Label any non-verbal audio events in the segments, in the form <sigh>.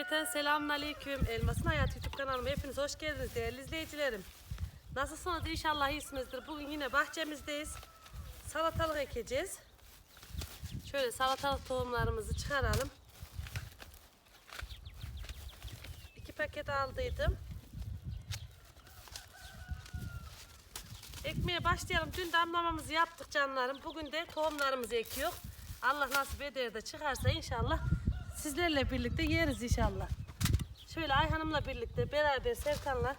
Cümleten selamun aleyküm. Elmasın Hayat YouTube kanalıma hepiniz hoş geldiniz değerli izleyicilerim. Nasılsınız? İnşallah iyisinizdir. Bugün yine bahçemizdeyiz. Salatalık ekeceğiz. Şöyle salatalık tohumlarımızı çıkaralım. İki paket aldıydım. Ekmeye başlayalım. Dün damlamamızı yaptık canlarım. Bugün de tohumlarımızı ekiyor. Allah nasip eder de çıkarsa inşallah sizlerle birlikte yeriz inşallah. Şöyle Ayhan'ımla birlikte beraber Serkan'la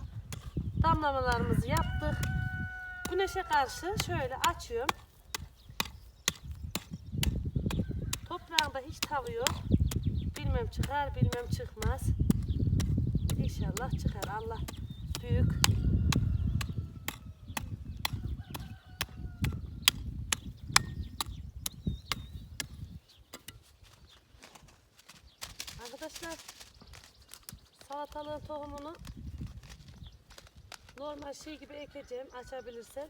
damlamalarımızı yaptık. Güneşe karşı şöyle açıyorum. Toprağında hiç tavu yok. Bilmem çıkar bilmem çıkmaz. İnşallah çıkar. Allah büyük. Arkadaşlar salatalığın tohumunu normal şey gibi ekeceğim açabilirsem.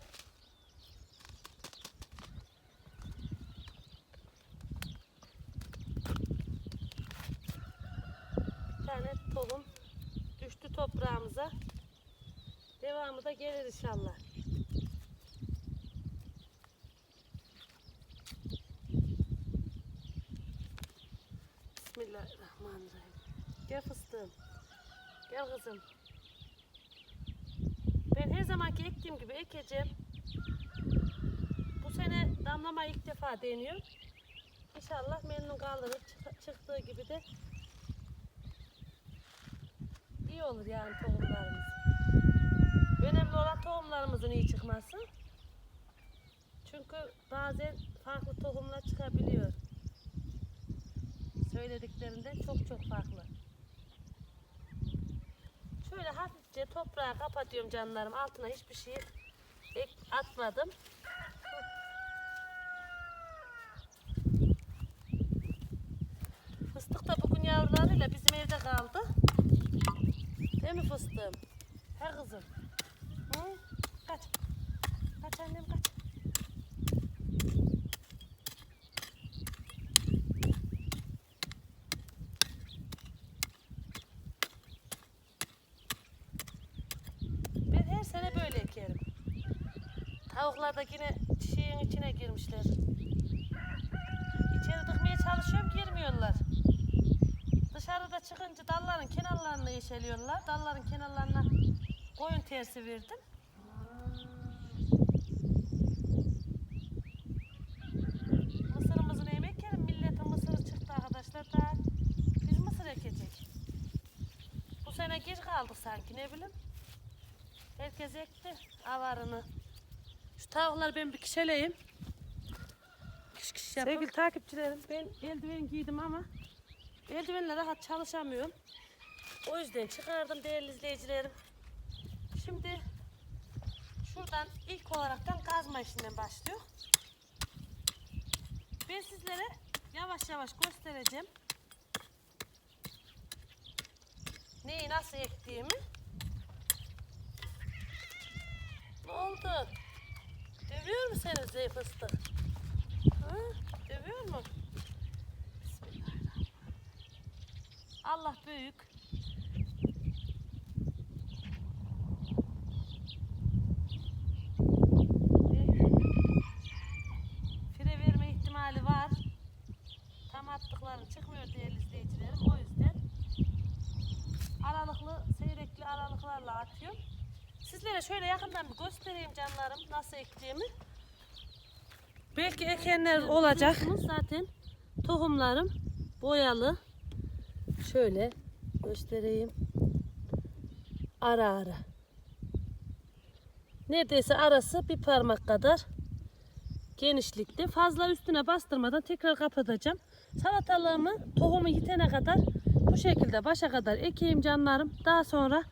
Bir tane tohum düştü toprağımıza. Devamı da gelir inşallah. Bismillahirrahmanirrahim. Gel fıstığım. Gel kızım. Ben her zamanki ektiğim gibi ekeceğim. Bu sene damlama ilk defa deniyor. İnşallah memnun kalırız. Çık- çıktığı gibi de iyi olur yani tohumlarımız. Önemli olan tohumlarımızın iyi çıkması. Çünkü bazen farklı tohumlar çıkabiliyor söylediklerinden çok çok farklı. Şöyle hafifçe toprağa kapatıyorum canlarım. Altına hiçbir şey atmadım. Fıstık da bugün yavrularıyla bizim evde kaldı. Değil mi fıstığım? He kızım. Hı? Kaç. Kaç annem kaç. Ben her sene böyle ekerim. Tavuklar da yine çiçeğin içine girmişler. İçeri tıkmaya çalışıyorum girmiyorlar. Dışarıda çıkınca dalların kenarlarına yeşeliyorlar. Dalların kenarlarına koyun tersi verdim. Mısırımızın emek yerim. Milletin mısırı çıktı arkadaşlar. Daha biz mısır ekecek. Bu sene geç kaldık sanki ne bileyim. Herkes ekti avarını. Şu tavukları ben bir kişeleyim. Kış kış. Sevgili takipçilerim ben eldiven giydim ama eldivenle rahat çalışamıyorum. O yüzden çıkardım değerli izleyicilerim. Şimdi şuradan ilk olaraktan kazma işinden başlıyor. Ben sizlere yavaş yavaş göstereceğim. Neyi nasıl ektiğimi. Ne oldu? Dövüyor mu seni Zey fıstık? Ha? Dövüyor mu? Bismillahirrahmanirrahim. Allah büyük. Fire verme ihtimali var. Tam attıkları çıkmıyor değerli izleyicilerim. O yüzden aralıklı, seyrekli aralıklarla atıyorum. Sizlere şöyle yakından bir göstereyim canlarım nasıl ektiğimi. Belki ekenler olacak. Zaten tohumlarım boyalı. Şöyle göstereyim. Ara ara. Neredeyse arası bir parmak kadar genişlikte. Fazla üstüne bastırmadan tekrar kapatacağım. Salatalığımı tohumu yitene kadar bu şekilde başa kadar ekeyim canlarım. Daha sonra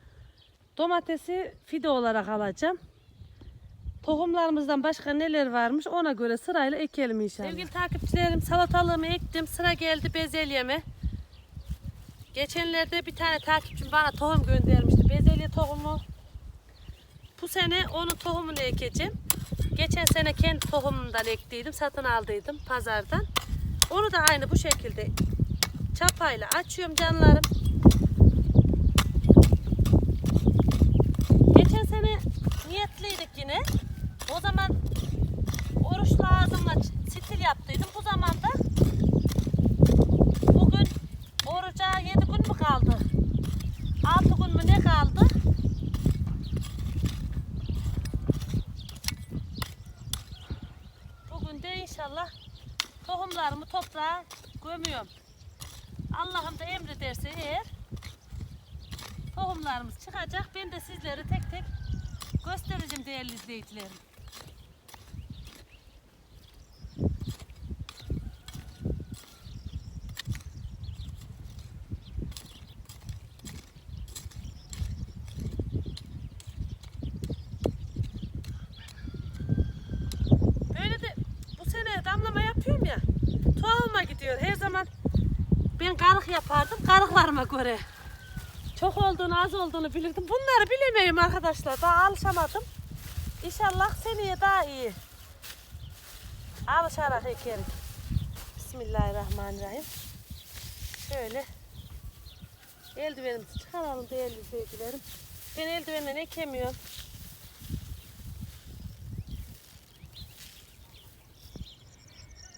Domatesi fide olarak alacağım. Tohumlarımızdan başka neler varmış ona göre sırayla ekelim inşallah. Sevgili takipçilerim salatalığımı ektim. Sıra geldi bezelyeme. Geçenlerde bir tane takipçim bana tohum göndermişti. Bezelye tohumu. Bu sene onun tohumunu ekeceğim. Geçen sene kendi tohumundan ektiydim. Satın aldıydım pazardan. Onu da aynı bu şekilde çapayla açıyorum canlarım. Geçen sene niyetliydik yine. O zaman oruçlu ağzımla ç- stil yaptıydım. Bu zamanda bugün oruca 7 gün mü kaldı? 6 gün mü ne kaldı? Bugün de inşallah tohumlarımı toprağa gömüyorum. Allah'ım da emrederse eğer tohumlarımız çıkacak. Ben de sizlere tek tek göstereceğim değerli izleyicilerim. Böyle de bu sene damlama yapıyorum ya. Tohumuma gidiyor. Her zaman ben karık karıklarıma göre. Çok olduğunu az olduğunu bilirdim. Bunları bilemiyorum arkadaşlar. Daha alışamadım. İnşallah seneye daha iyi. Alışarak ekerim. Bismillahirrahmanirrahim. Şöyle eldivenimizi çıkaralım değerli izleyicilerim. Ben eldivenle ekemiyorum.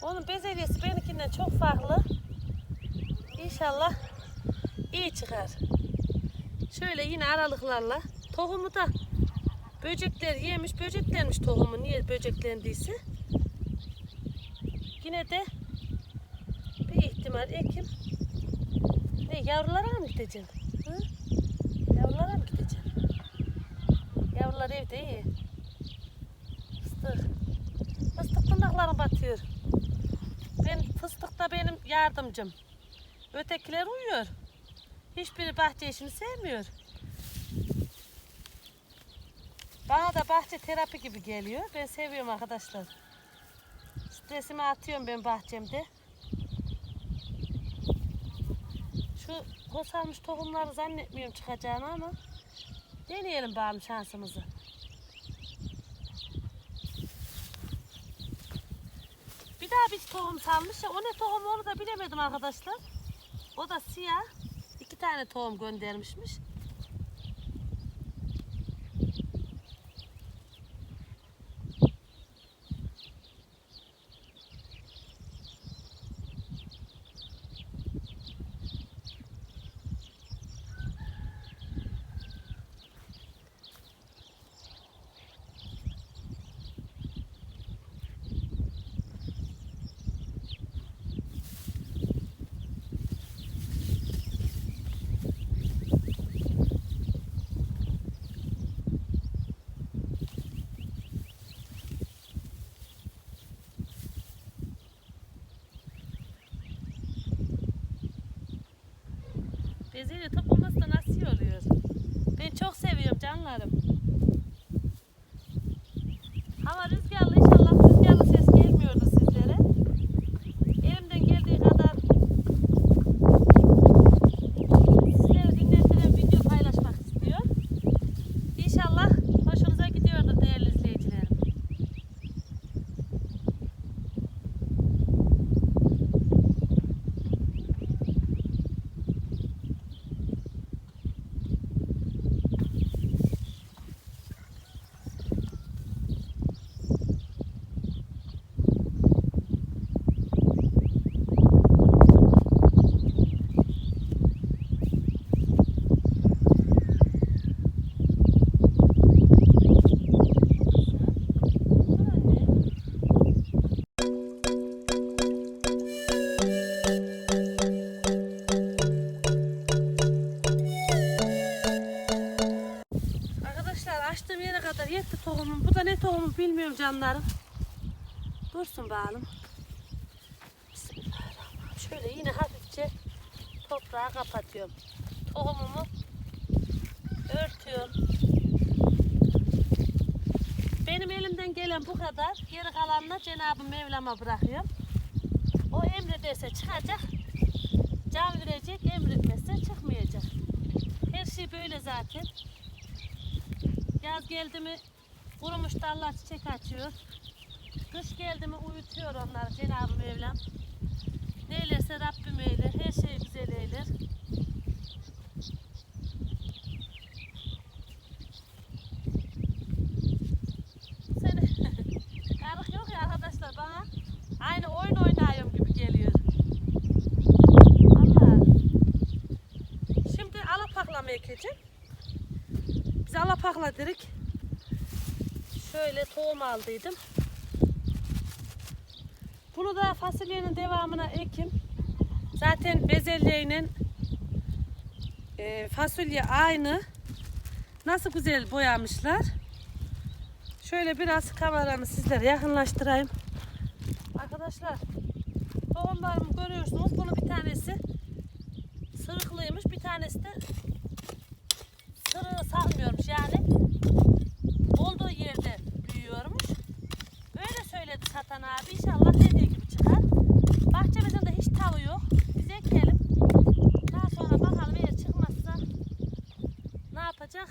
Onun bezelyesi benimkinden çok farklı. İnşallah iyi çıkar. Şöyle yine aralıklarla tohumu da böcekler yemiş, böceklenmiş tohumu niye böceklendiyse. Yine de bir ihtimal ekim. Ne yavrulara mı gideceğim? Hı? Yavrulara mı gideceğim? Yavrular evde iyi. Fıstık. Fıstık tırnaklarım batıyor. Ben fıstık da benim yardımcım. Ötekiler uyuyor. Hiçbiri bahçe işini sevmiyor. Bana da bahçe terapi gibi geliyor. Ben seviyorum arkadaşlar. Stresimi atıyorum ben bahçemde. Şu kosalmış tohumları zannetmiyorum çıkacağını ama deneyelim bakalım şansımızı. Bir daha bir tohum salmış ya. O ne tohum onu da bilemedim arkadaşlar. O da siyah. Tane tohum göndermişmiş. Bezelye toplaması da nasıl oluyor? Ben çok seviyorum canlarım. Bilmiyorum canlarım. Dursun. Bismillahirrahmanirrahim. Şöyle yine hafifçe toprağa kapatıyorum. Tohumumu örtüyorum. Benim elimden gelen bu kadar. Geri kalanını Cenab-ı Mevlam'a bırakıyorum. O emrederse çıkacak. Can verecek, emretmezse çıkmayacak. Her şey böyle zaten. Yaz geldi mi kurumuş dallar çiçek açıyor. Kış geldi mi uyutuyor onları Cenab-ı Mevlam. Neylerse Rabbim eyler. Her şey güzel eyler. Şöyle tohum aldıydım. Bunu da fasulyenin devamına ekim. Zaten bezelyeyle e, fasulye aynı. Nasıl güzel boyamışlar. Şöyle biraz kameramı sizlere yakınlaştırayım. Arkadaşlar tohumlarımı görüyorsunuz. Bunun bir tanesi sırıklıymış. Bir tanesi de sırığı salmıyormuş. Yani olduğu yerde büyüyormuş. Öyle söyledi satan abi. İnşallah dediği gibi çıkar. Bahçemizin de hiç tavuğu yok. Biz ekleyelim. Daha sonra bakalım eğer çıkmazsa ne yapacak?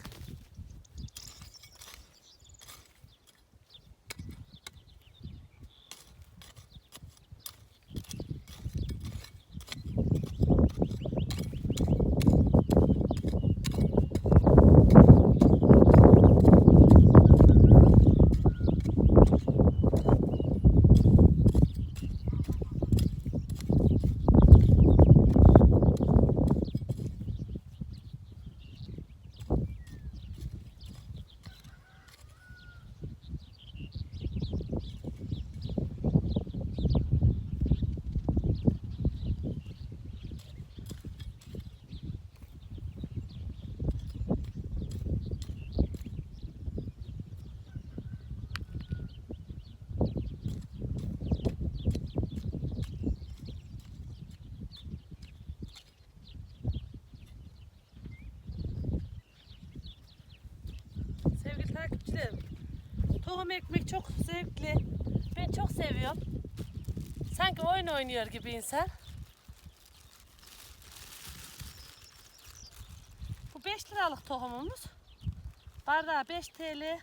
Sevgili takipçilerim, tohum ekmek çok zevkli. Ben çok seviyorum. Sanki oyun oynuyor gibi insan. Bu 5 liralık tohumumuz. Bardağı 5 TL.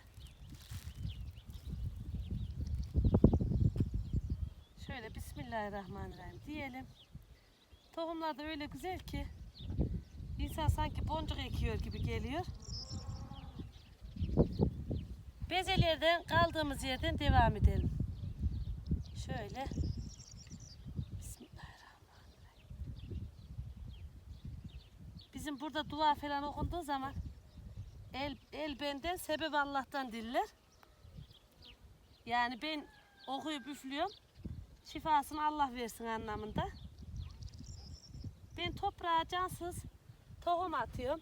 Şöyle Bismillahirrahmanirrahim diyelim. Tohumlar da öyle güzel ki insan sanki boncuk ekiyor gibi geliyor. Bezelerden kaldığımız yerden devam edelim. Şöyle. Bizim burada dua falan okunduğu zaman el, el benden sebep Allah'tan diller. Yani ben okuyup üflüyorum. Şifasını Allah versin anlamında. Ben toprağa cansız tohum atıyorum.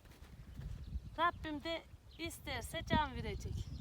Rabbim de isterse can verecek.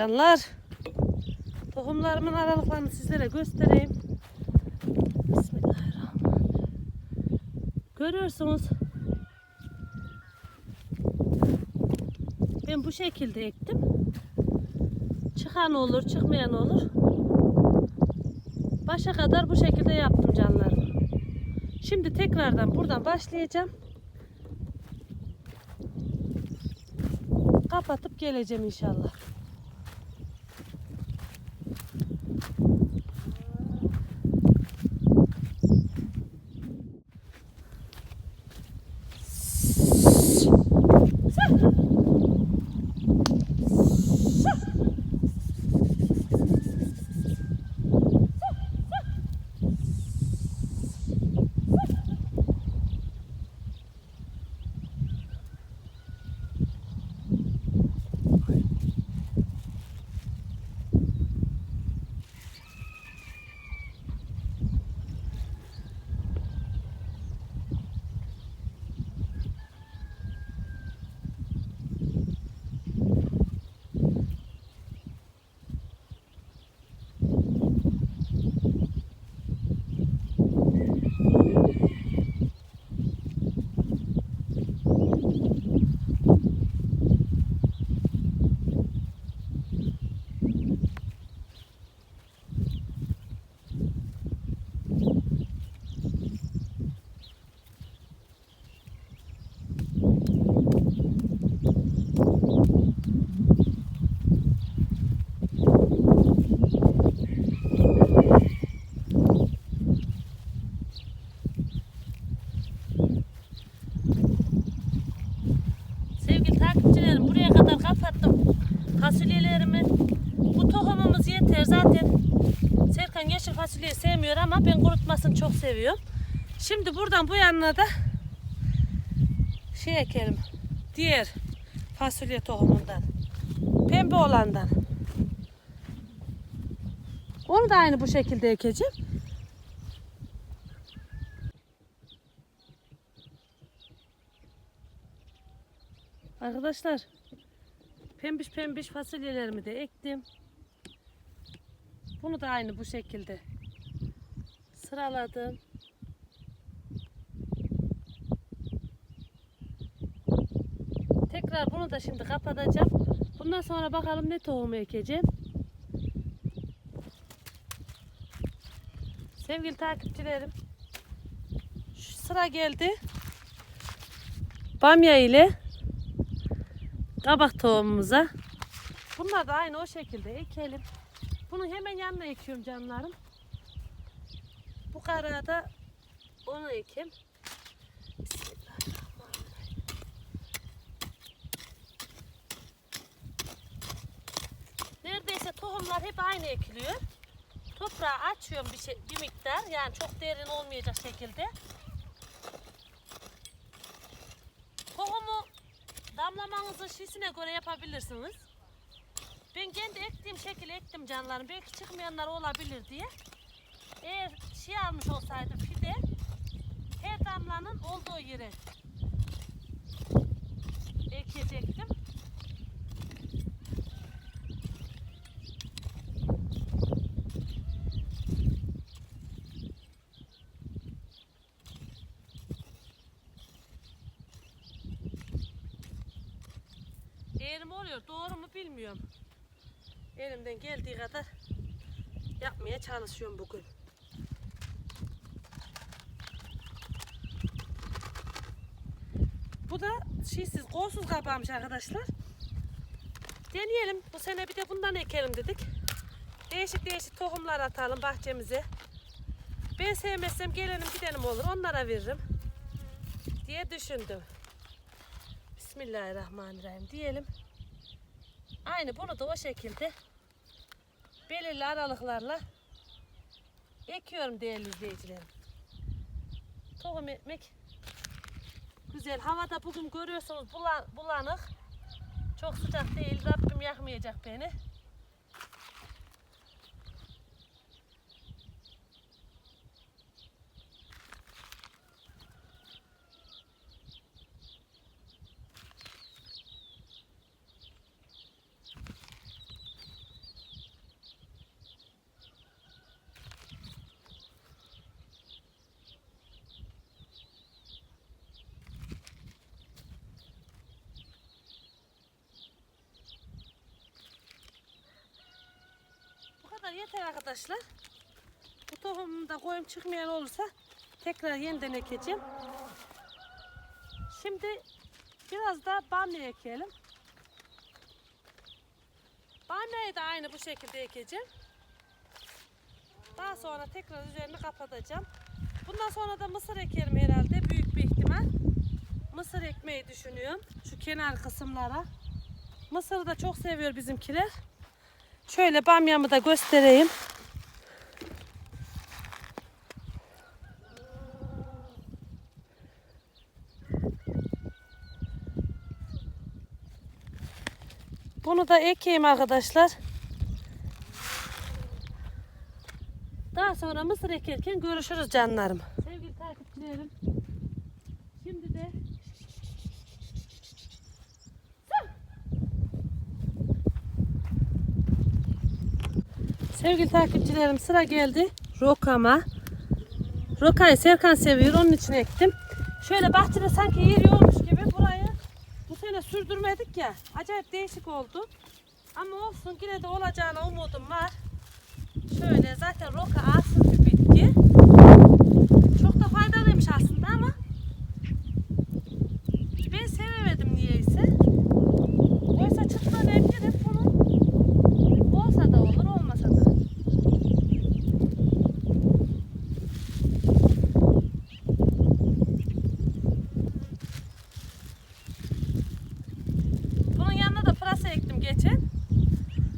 Canlar. Tohumlarımın aralıklarını sizlere göstereyim. Bismillahirrahmanirrahim. Görüyorsunuz. Ben bu şekilde ektim. Çıkan olur, çıkmayan olur. Başa kadar bu şekilde yaptım canlarım. Şimdi tekrardan buradan başlayacağım. Kapatıp geleceğim inşallah. Yeşil fasulyeyi sevmiyor ama ben kurutmasını çok seviyorum. Şimdi buradan bu yanına da şey ekelim. Diğer fasulye tohumundan. Pembe olandan. Onu da aynı bu şekilde ekeceğim. Arkadaşlar pembiş pembiş fasulyelerimi de ektim. Bunu da aynı bu şekilde sıraladım. Tekrar bunu da şimdi kapatacağım. Bundan sonra bakalım ne tohumu ekeceğim. Sevgili takipçilerim. Şu sıra geldi. Bamya ile kabak tohumumuza. Bunlar da aynı o şekilde ekelim. Bunu hemen yanına ekiyorum canlarım. Bu karağa da onu. Bismillahirrahmanirrahim. Neredeyse tohumlar hep aynı ekiliyor. Toprağı açıyorum bir, şey, bir miktar. Yani çok derin olmayacak şekilde. Tohumu damlamanızın şişine göre yapabilirsiniz. Ben kendi ektiğim şekilde ektim canlarım. Belki çıkmayanlar olabilir diye. Eğer şey almış olsaydım fide her damlanın olduğu yere ekecektim. Eğer mi oluyor doğru mu bilmiyorum. Elimden geldiği kadar yapmaya çalışıyorum bugün. Bu da şeysiz, kolsuz kabağımış arkadaşlar. Deneyelim. Bu sene bir de bundan ekelim dedik. Değişik değişik tohumlar atalım bahçemize. Ben sevmezsem gelenim gidelim olur. Onlara veririm. Diye düşündüm. Bismillahirrahmanirrahim diyelim. Aynı bunu da o şekilde belirli aralıklarla ekiyorum değerli izleyicilerim. Tohum ekmek güzel. Havada bugün görüyorsunuz bulan- bulanık. Çok sıcak değil. Rabbim yakmayacak beni. Kadar yeter arkadaşlar. Bu tohumda koyum çıkmayan olursa tekrar yeniden ekeceğim. Şimdi biraz da bamya ekelim. Bamyayı da aynı bu şekilde ekeceğim. Daha sonra tekrar üzerini kapatacağım. Bundan sonra da mısır ekerim herhalde büyük bir ihtimal. Mısır ekmeyi düşünüyorum şu kenar kısımlara. Mısırı da çok seviyor bizimkiler. Şöyle bamyamı da göstereyim. Bunu da ekeyim arkadaşlar. Daha sonra mısır ekerken görüşürüz canlarım. Sevgili takipçilerim. Şimdi de Sevgili takipçilerim sıra geldi rokama. Rokayı Serkan seviyor onun için ektim. Şöyle bahçede sanki yer yokmuş gibi burayı bu sene sürdürmedik ya. Acayip değişik oldu. Ama olsun yine de olacağına umudum var. Şöyle zaten roka asıl bir bitki. Çok da faydalıymış aslında ama ben sevemedim niyeyse. Oysa çıktığını eminim bunun. Olsa da olur, olmasa da. Bunun yanına da pırasa ektim geçen.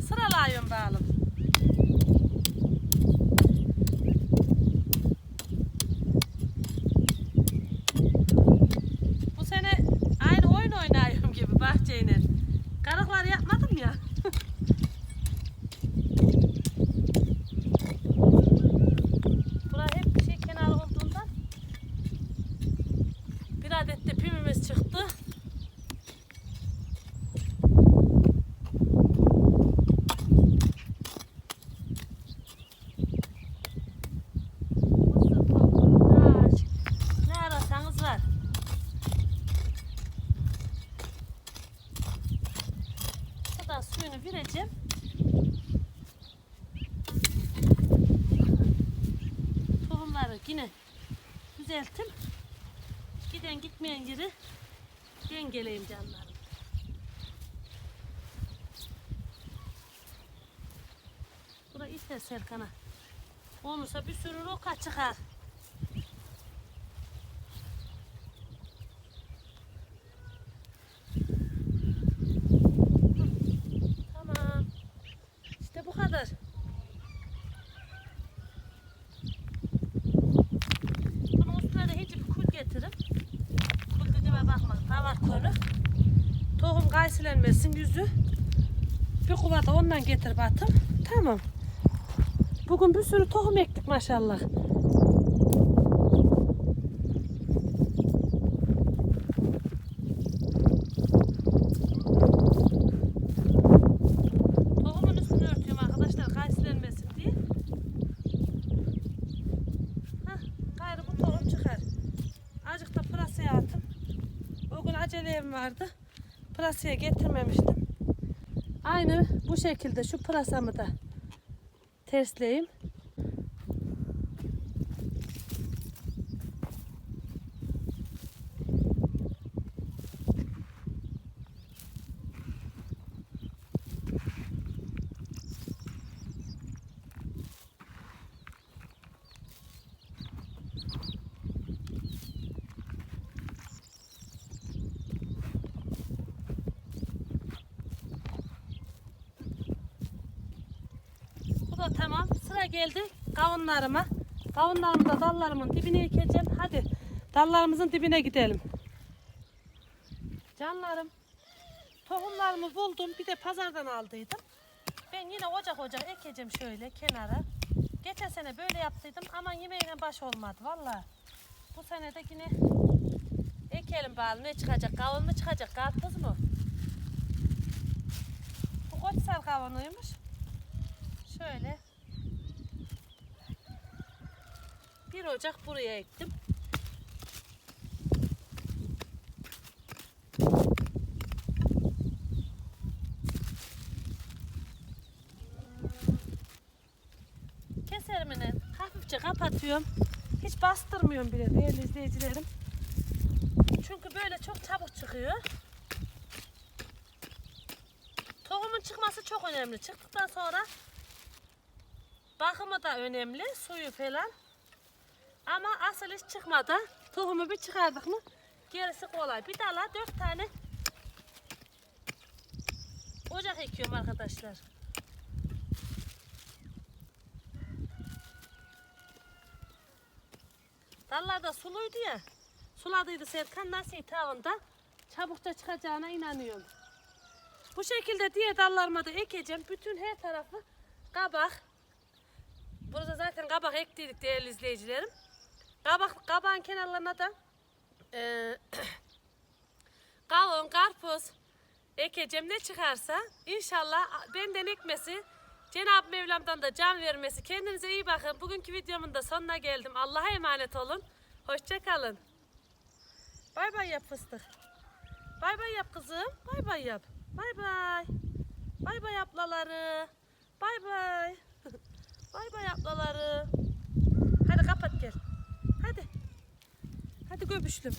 Sıralayıyorum bağlım. Bu sene aynı oyun oynuyorum gibi bahçeyle. Karıklar yapmadım ya. Bura hep şey kenarı olduğundan bir adet de pimimiz çıktı. Mısır tohumu, naş, Ne ararsanız var. Şuradan suyunu vereceğim. Tohumları yine düzelttim. Giden gitmeyen yeri dengeleyim canlarım. Bura ise Serkan'a. Olursa bir sürü roka çıkar. Tamam. İşte bu kadar. Bunun üstüne hiç bir kul getiririm. Kul dediğime bakma. Davar kolu. Tohum kaysilenmesin yüzü. Bir kuva da ondan getir batım. Tamam. Bugün bir sürü tohum ektik maşallah. Acelem vardı. Pırasaya getirmemiştim. Aynı bu şekilde şu pırasamı da tersleyeyim. Bu da tamam. Sıra geldi kavunlarıma. Kavunlarımı da dallarımın dibine ekeceğim. Hadi dallarımızın dibine gidelim. Canlarım. Tohumlarımı buldum. Bir de pazardan aldıydım. Ben yine ocak ocak ekeceğim şöyle kenara. Geçen sene böyle yaptıydım ama yemeğine baş olmadı valla. Bu sene de yine ekelim bakalım ne çıkacak? Kavun mu çıkacak? Karpuz mu? Bu koçsal kavunuymuş. Şöyle. Bir ocak buraya ektim. tutuyorum. Hiç bastırmıyorum bile değerli izleyicilerim. Çünkü böyle çok çabuk çıkıyor. Tohumun çıkması çok önemli. Çıktıktan sonra bakımı da önemli. Suyu falan. Ama asıl hiç çıkmadan tohumu bir çıkardık mı gerisi kolay. Bir dala dört tane ocak ekiyorum arkadaşlar. Dallar da suluydu ya. Suladıydı Serkan nasıl tavında çabukça çıkacağına inanıyorum. Bu şekilde diğer dallarıma da ekeceğim. Bütün her tarafı kabak. Burada zaten kabak ektiydik değerli izleyicilerim. Kabak, kabağın kenarlarına da <clears throat> kavun, karpuz ekeceğim. Ne çıkarsa inşallah benden ekmesi, Cenab-ı Mevlam'dan da can vermesi. Kendinize iyi bakın. Bugünkü videomun da sonuna geldim. Allah'a emanet olun. Hoşça kalın. Bay bay yap fıstık. Bay bay yap kızım. Bay bay yap. Bay bay. Bay bay ablaları. Bay bay. <laughs> bay bay ablaları. Hadi kapat gel. Hadi. Hadi göbüşlüm.